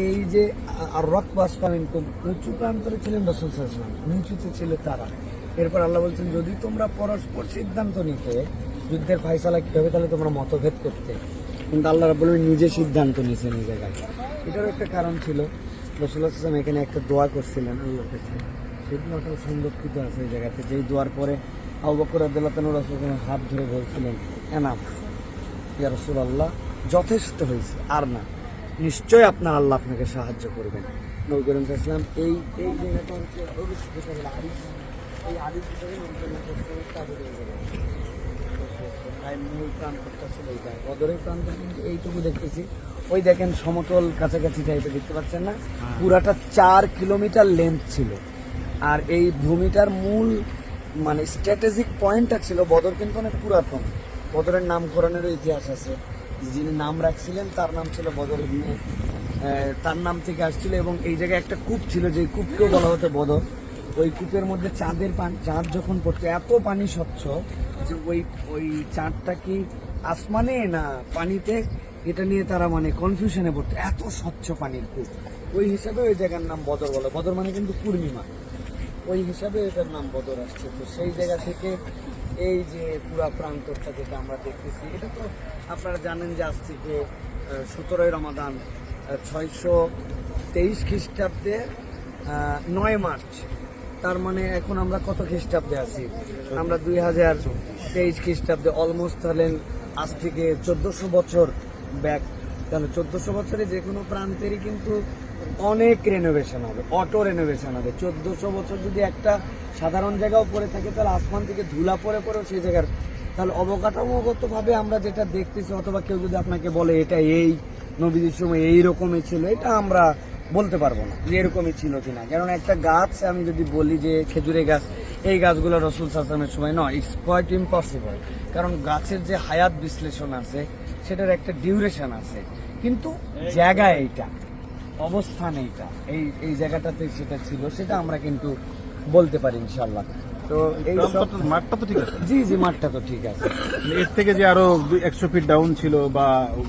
এই যে রক বাসপামিন উঁচু প্রান্তরে ছিলেন রসুল সাল্লাম নিচুতে ছিল তারা। এরপর আল্লাহ বলছেন, যদি তোমরা পরস্পর সিদ্ধান্ত নিতে, যুদ্ধের ফয়সালা কি হবে তাহলে তোমরা মতভেদ করতে। কিন্তু আল্লাহ আলামিন নিজে সিদ্ধান্ত নিয়েছেন এই জায়গায়। এটারও একটা কারণ ছিল রসুল্লাহ সাল্লাম এখানে একটা দোয়া করছিলেন আল্লাহর কাছে। সেই দোয়াটাও সংরক্ষিত আছে এই জায়গাতে। যেই দোয়ার পরে আবু বকর আব্দুল্লাহ রসুলের হাত ধরে বলছিলেন, এনাফ, ইয়া রসুল আল্লাহ যথেষ্ট হয়েছে, আর না। নিশ্চয় আপনার আল্লাহ আপনাকে সাহায্য করবেন। নবী করিম ইসলাম এই এই জায়গাটা হচ্ছে মূল প্রান্তটা ছিল এইটা। বদরের প্রান্ত কিন্তু এইটুকু দেখতেছি। ওই দেখেন সমতল কাছাকাছি টাইপের দেখতে পাচ্ছেন না? পুরাটা চার কিলোমিটার লেন্থ ছিল। আর এই ভূমিটার মূল মানে স্ট্র্যাটেজিক পয়েন্টটা ছিল বদর কিন্তু অনেক পুরাতন। বদরের নামকরণেরও ইতিহাস আছে। যিনি নাম রাখছিলেন তার নাম ছিল বদর ইবনে, তার নাম থেকে আসছিল এবং এই জায়গায় একটা কূপ ছিল যে কূপকেও বলা হতো বদর ওই কূপের মধ্যে চাঁদের পানি চাঁদ যখন পড়তো এত পানি স্বচ্ছ যে ওই ওই চাঁদটা কি আসমানে না পানিতে? এটা নিয়ে তারা মানে কনফিউশনে পড়তো এত স্বচ্ছ পানির কূপ। ওই হিসাবে ওই জায়গার নাম বদর বলে। বদর মানে কিন্তু পূর্ণিমা। ওই হিসাবে এটার নাম বদর আসছে। তো সেই জায়গা থেকে এই যে পুরা প্রান্তরটা যেটা আমরা দেখতেছি, এটা তো আপনারা জানেন যে আজ থেকে সতেরোই রমাদান ছয়শো তেইশ খ্রিস্টাব্দে নয় মার্চ। তার মানে এখন আমরা কত খ্রিস্টাব্দে আছি? আমরা দুই হাজার তেইশ খ্রিস্টাব্দে অলমোস্ট হলেন আজ থেকে চোদ্দশো বছর ব্যাক তাহলে চোদ্দশো বছরে যে কোনো প্রান্তেরই কিন্তু অনেক রেনোভেশন হবে অটো রেনোভেশন হবে। চোদ্দশো বছর যদি একটা সাধারণ জায়গাও পড়ে থাকে, তাহলে আসমান থেকে ধুলা পড়ে পড়েও সেই জায়গার, তাহলে অবকাঠামোগত ভাবে আমরা যেটা দেখতেছি, অথবা কেউ যদি আপনাকে বলে এটা এই, নবীদের সময় এই রকমই ছিল, এটা আমরা বলতে পারব না যে এরকমই ছিল কিনা। কারণ একটা গাছ, আমি যদি বলি যে খেজুরের গাছ, এই গাছগুলো রসুল সাসামের সময় নয় ইটস কোয়াইট ইম্পসিবল কারণ গাছের যে হায়াত বিশ্লেষণ আছে, সেটার একটা ডিউরেশন আছে। কিন্তু জায়গা এইটা অবস্থান এইটা। এই এই জায়গাটাতে সেটা ছিল সেটা আমরা কিন্তু বলতে পারি ইনশাল্লাহ তো এই মাঠটা তো ঠিক আছে। জি জি মাঠটা তো ঠিক আছে। এর থেকে যে আরও একশো ফিট ডাউন ছিল বা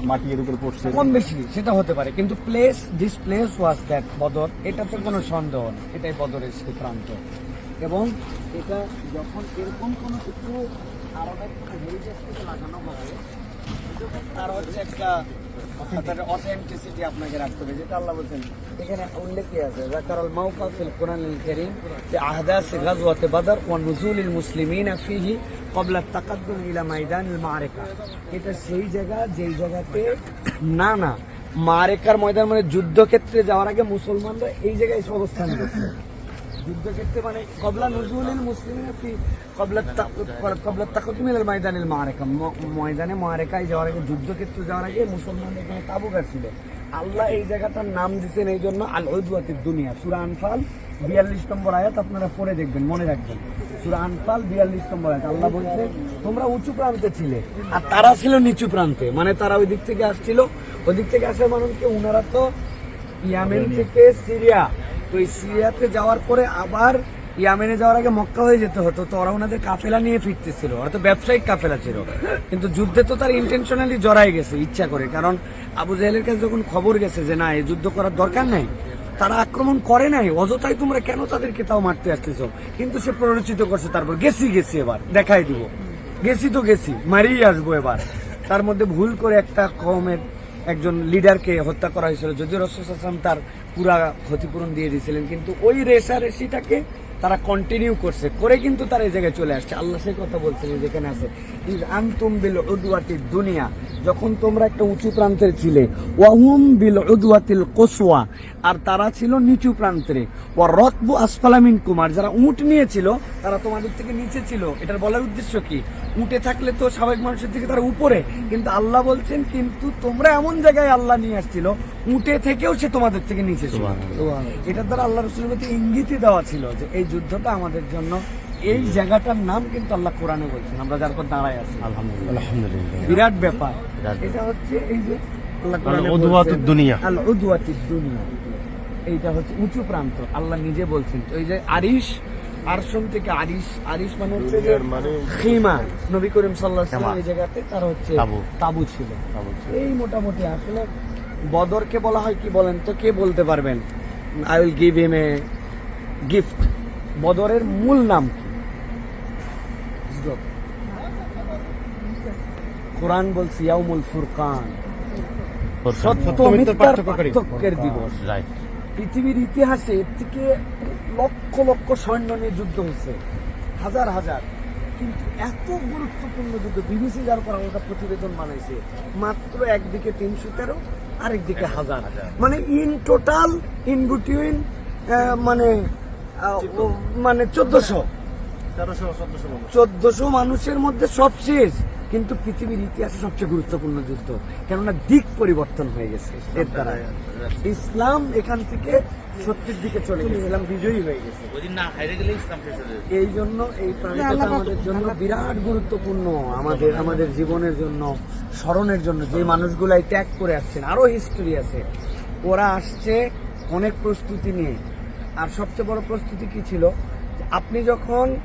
মাটি এর উপর পড়ছে। কম বেশি সেটা হতে পারে। কিন্তু place this place was that Badr. এটাতে কোনো সন্দেহ নেই এটাই বদরের সেই প্রান্ত। এবং এটা যখন এরকম কোনো কিছু আরও লাগানো হবে তার হচ্ছে একটা আপনাকে যেটা আল্লাহ বলছেন। এখানে আছে? ফিহি ইলা মাআরিকা এটা সেই জায়গা, যেই জায়গাতে না না, মারেকার ময়দান মানে যুদ্ধক্ষেত্রে যাওয়ার আগে মুসলমানরা এই জায়গায় অবস্থান করছে যুদ্ধক্ষেত্রে মানে কবলা নজরুলিল মুসলিমিন ফি কবলা তা- কবলা তাকতুমিল ময়দানিল মারেকা। ময়দানে মারেকায় যাওয়ার আগে যুদ্ধক্ষেত্রে যাওয়ার আগে মুসলমানরা এখানে তাবু গাছিল আল্লাহ এই জায়গাটার নাম দিচ্ছেন এই জন্য আল উদওয়াতির দুনিয়া। সূরা আনফাল বিয়াল্লিশ নম্বর আয়াত আপনারা পড়ে দেখবেন মনে রাখবেন। সূরা আনফাল বিয়াল্লিশ নম্বর আয়াত। আল্লাহ বলছে তোমরা উঁচু প্রান্তে ছিলে আর তারা ছিল নিচু প্রান্তে। মানে তারা ওই দিক থেকে আসছিল। ওই দিক থেকে আসার মানুষকে উনারা তো ইয়ামেন। থেকে সিরিয়া। তো এই সিরিয়াতে যাওয়ার পরে আবার ইয়ামেনে যাওয়ার আগে মক্কা হয়ে যেতে হতো, তো ওরা ওনাদের কাফেলা নিয়ে ফিরতেছিল। ওরা তো ব্যবসায়িক কাফেলা ছিল। কিন্তু যুদ্ধে তো তার ইন্টেনশনালি জড়াই গেছে, ইচ্ছা করে। কারণ আবু জাহেলের কাছে যখন খবর গেছে যে না এই যুদ্ধ করার দরকার নাই, তারা আক্রমণ করে নাই। অযথাই তোমরা কেন তাদেরকে তাও মারতে আসতেছ? কিন্তু সে প্ররোচিত করছে তারপর, গেছি গেছি এবার, দেখাই দিব। গেছি তো গেছি, মারিয়ে আসব এবার। তার মধ্যে ভুল করে একটা কমের একজন লিডারকে হত্যা করা হয়েছিল। যদিও রসুল আসলাম তার পুরা ক্ষতিপূরণ দিয়ে দিয়েছিলেন, কিন্তু ওই রেসারেসিটাকে তারা কন্টিনিউ করছে, করে কিন্তু তারা এই জায়গায় চলে আসছে। আল্লাহ সেই কথা বলছিলেন যেখানে আছে ইজ আনতুম বিল উদওয়াতিদ দুনিয়া যখন তোমরা একটা উঁচু প্রান্তের ছিলে, ওয়াহুম বিল উদওয়াতিল কোসোয়া আর তারা ছিল নিচু প্রান্তে, ওয়া রতবু আসফালামিন কুমার যারা উট নিয়েছিল, তারা তোমাদের থেকে নিচে ছিল। এটার বলার উদ্দেশ্য কি? উঠে থাকলে তো স্বাভাবিক মানুষের থেকে তারা উপরে, কিন্তু আল্লাহ বলছেন, কিন্তু তোমরা এমন জায়গায় আল্লাহ নিয়ে আসছিল উঠে থেকেও সে তোমাদের থেকে নিচে ছিল। এটার দ্বারা আল্লাহ রসুলের প্রতি ইঙ্গিতই দেওয়া ছিল যে এই যুদ্ধটা আমাদের জন্য এই জায়গাটার নাম কিন্তু আল্লাহ কোরআনে বলছেন। আমরা যার পর দাঁড়ায় আছি। আলহামদুলিল্লাহ। বিরাট ব্যাপার। এটা হচ্ছে এই যে দুনিয়া। আল দুনিয়া। এইটা হচ্ছে উঁচু প্রান্ত। আল্লাহ নিজে বলছেন এই যে আরিশ আরশম থেকে আরিশ আরিশ মানে হচ্ছে যে খিমা। নবী করিম ওয়াসাল্লাম এই জায়গাতে তার হচ্ছে। তাবু ছিল। এই মোটামুটি আসলে বদরকে বলা হয় কি বলেন তো? কে বলতে পারবেন? I will give him a gift বদরের মূল নাম কি? কোরআন বলছি ইয়াউমুল ফুরকান। সত্য মিথ্যার পার্থক্যের দিবস। পৃথিবীর ইতিহাসে এর থেকে লক্ষ লক্ষ সৈন্য নিয়ে যুদ্ধ হচ্ছে হাজার হাজার। কিন্তু এত গুরুত্বপূর্ণ যুদ্ধ বিবিসি যার পর ওটা প্রতিবেদন বানাইছে মাত্র একদিকে তিনশো তেরো আরেকদিকে হাজার। মানে ইন টোটাল ইন বিটুইন মানে মানে চোদ্দশো। চোদ্দশো মানুষের মধ্যে সব শেষ। কিন্তু পৃথিবীর ইতিহাসে সবচেয়ে গুরুত্বপূর্ণ যুদ্ধ কেননা দিক পরিবর্তন হয়ে গেছে এর দ্বারা। ইসলাম এখান থেকে সত্যের দিকে চলে গেছে ইসলাম বিজয়ী হয়ে গেছে। ওইদিন না হারিয়ে গেলে ইসলাম শেষ যাবে। এই জন্য এই প্রাণীটা আমাদের জন্য বিরাট গুরুত্বপূর্ণ আমাদের আমাদের জীবনের জন্য স্মরণের জন্য। যে মানুষগুলাই ত্যাগ করে আসছেন আরও হিস্টোরি আছে। ওরা আসছে অনেক প্রস্তুতি নিয়ে। আর সবচেয়ে বড় প্রস্তুতি কি ছিল? আপনি যখন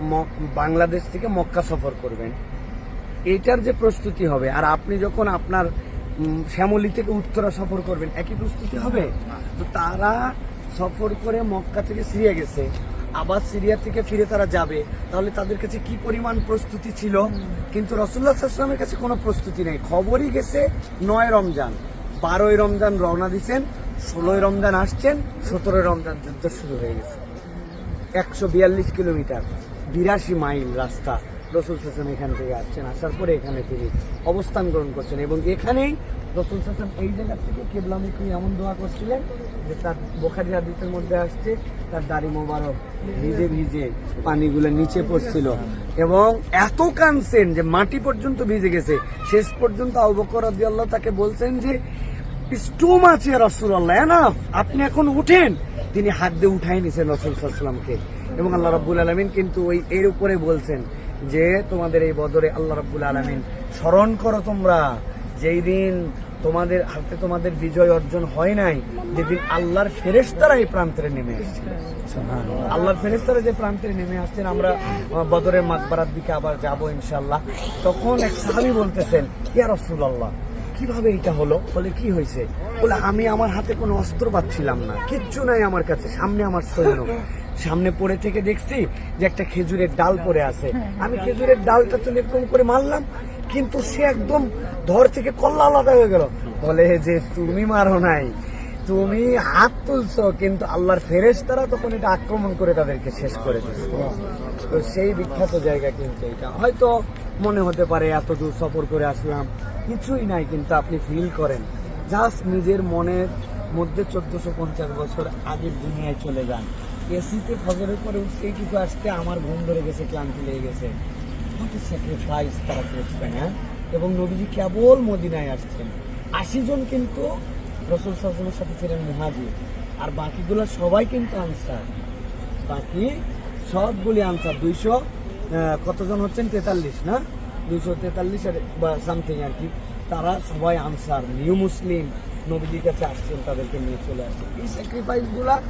ম- বাংলাদেশ থেকে মক্কা সফর করবেন এটার যে প্রস্তুতি হবে, আর আপনি যখন আপনার শ্যামলী থেকে উত্তরা সফর করবেন, একই প্রস্তুতি হবে? তো তারা সফর করে মক্কা থেকে সিরিয়া গেছে। আবার সিরিয়া থেকে ফিরে তারা যাবে। তাহলে তাদের কাছে কি পরিমাণ প্রস্তুতি ছিল? কিন্তু রসুল্লাহ আসলামের কাছে কোনো প্রস্তুতি নেই। খবরই গেছে, নয় রমজান। বারোই রমজান রওনা দিচ্ছেন ষোলোই রমজান আসছেন, সতেরোই রমজান যুদ্ধ শুরু হয়ে গেছে। একশো বিয়াল্লিশ কিলোমিটার, বিরাশি মাইল রাস্তা। রসুল হাসান এখান থেকে আসছেন, আসার পরে এখানে তিনি অবস্থান গ্রহণ করছেন এবং এখানেই রসুল হাসান এই জায়গা থেকে কেবলামুখী এমন দোয়া করছিলেন যে তার বোখারি হাদিসের মধ্যে আসছে, তার দাড়ি মোবারক ভিজে ভিজে পানিগুলো নিচে পড়ছিল এবং এত কানছেন যে মাটি পর্যন্ত ভিজে গেছে। শেষ পর্যন্ত আবকর আল্লাহ তাকে বলছেন যে স্টোম আছে রসুল্লাহ এনাফ আপনি এখন উঠেন। তিনি হাত দিয়ে উঠাই নিছেন রসুল সাল্লামকে এবং আল্লাহ রাব্বুল আলমিন কিন্তু ওই এর উপরে বলছেন যে তোমাদের এই বদরে আল্লাহ রাব্বুল আলমিন স্মরণ করো তোমরা যেই দিন তোমাদের হাতে তোমাদের বিজয় অর্জন হয় নাই যেদিন আল্লাহর ফেরেশতারা এই প্রান্তরে নেমে এসেছিল আল্লাহর ফেরেশতারা যে প্রান্তরে নেমে আসছেন আমরা বদরের মাকবারার দিকে আবার যাব ইনশাল্লাহ তখন এক সাহাবি বলতেছেন ইয়া রসুল্লাহ কীভাবে এটা হলো? বলে কি হয়েছে? বলে আমি আমার হাতে কোনো অস্ত্র পাচ্ছিলাম না কিচ্ছু নাই আমার কাছে সামনে আমার সৈন্য। সামনে পড়ে থেকে দেখছি যে একটা খেজুরের ডাল পড়ে আছে। আমি খেজুরের ডালটা তো এরকম করে মারলাম কিন্তু সে একদম ধর থেকে কল্লা আলাদা হয়ে গেল। বলে যে তুমি মারো নাই তুমি হাত তুলছো। কিন্তু আল্লাহর ফেরেস তারা তখন এটা আক্রমণ করে তাদেরকে শেষ করে দিচ্ছে তো সেই বিখ্যাত জায়গা কিন্তু এটা। হয়তো মনে হতে পারে এত দূর সফর করে আসলাম কিছুই নাই কিন্তু আপনি ফিল করেন। জাস্ট নিজের মনের মধ্যে চোদ্দশো পঞ্চাশ বছর আগের দুনিয়ায় চলে যান। এসিতে ফজরের পরে উঠতে এইটুকু আসতে আমার ঘুম ধরে গেছে, ক্লান্তি লেগে গেছে। স্যাক্রিফাইস তারা করছেন হ্যাঁ? এবং নবীজি কেবল মদিনায় আসছেন। আশি জন কিন্তু রসুল সাল্লামের সাথে ছিলেন মুহাজির। আর বাকিগুলো সবাই কিন্তু আনসার। বাকি সবগুলি আনসার। দুইশো কতজন হচ্ছেন? তেতাল্লিশ, না? দুইশো তেতাল্লিশ বা সামথিং আর কি। তারা সবাই আনসার। নিউ মুসলিম নবীজির কাছে আসছেন, তাদেরকে নিয়ে চলে আসছেন। এই স্যাক্রিফাইসগুলা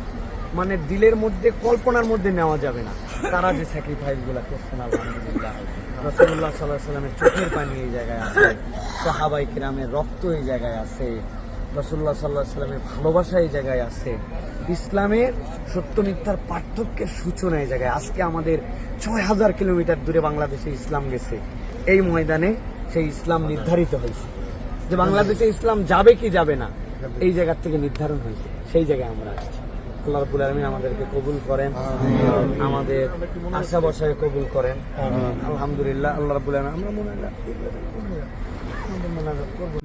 মানে দিলের মধ্যে, কল্পনার মধ্যে নেওয়া যাবে না। তারা যে স্যাক্রিফাইসগুলা করছেন, আলহামদুলিল্লাহ। রসুল্লাহ সাল্লাহ সাল্লামের চোখের পানি এই জায়গায় আছে, সাহাবাই কিরামের রক্ত এই জায়গায় আছে রসুল্লাহ সাল্লাহ সাল্লামের ভালোবাসা এই জায়গায় আছে। ইসলামের সত্য মিথ্যার পার্থক্যের সূচনা এই জায়গায়। আজকে আমাদের ছয় হাজার কিলোমিটার দূরে বাংলাদেশে ইসলাম গেছে। এই ময়দানে সেই ইসলাম নির্ধারিত হয়েছে। যে বাংলাদেশে ইসলাম যাবে কি যাবে না, এই জায়গার থেকে নির্ধারণ হয়েছে। সেই জায়গায় আমরা আসছি। আল্লাহ রাব্বুল আলামিন আমাদেরকে কবুল করেন। আমাদের আশা বর্ষাকে কবুল করেন। আলহামদুলিল্লাহ আল্লাহ রাব্বুল আলামিন। আমরা মনে হয়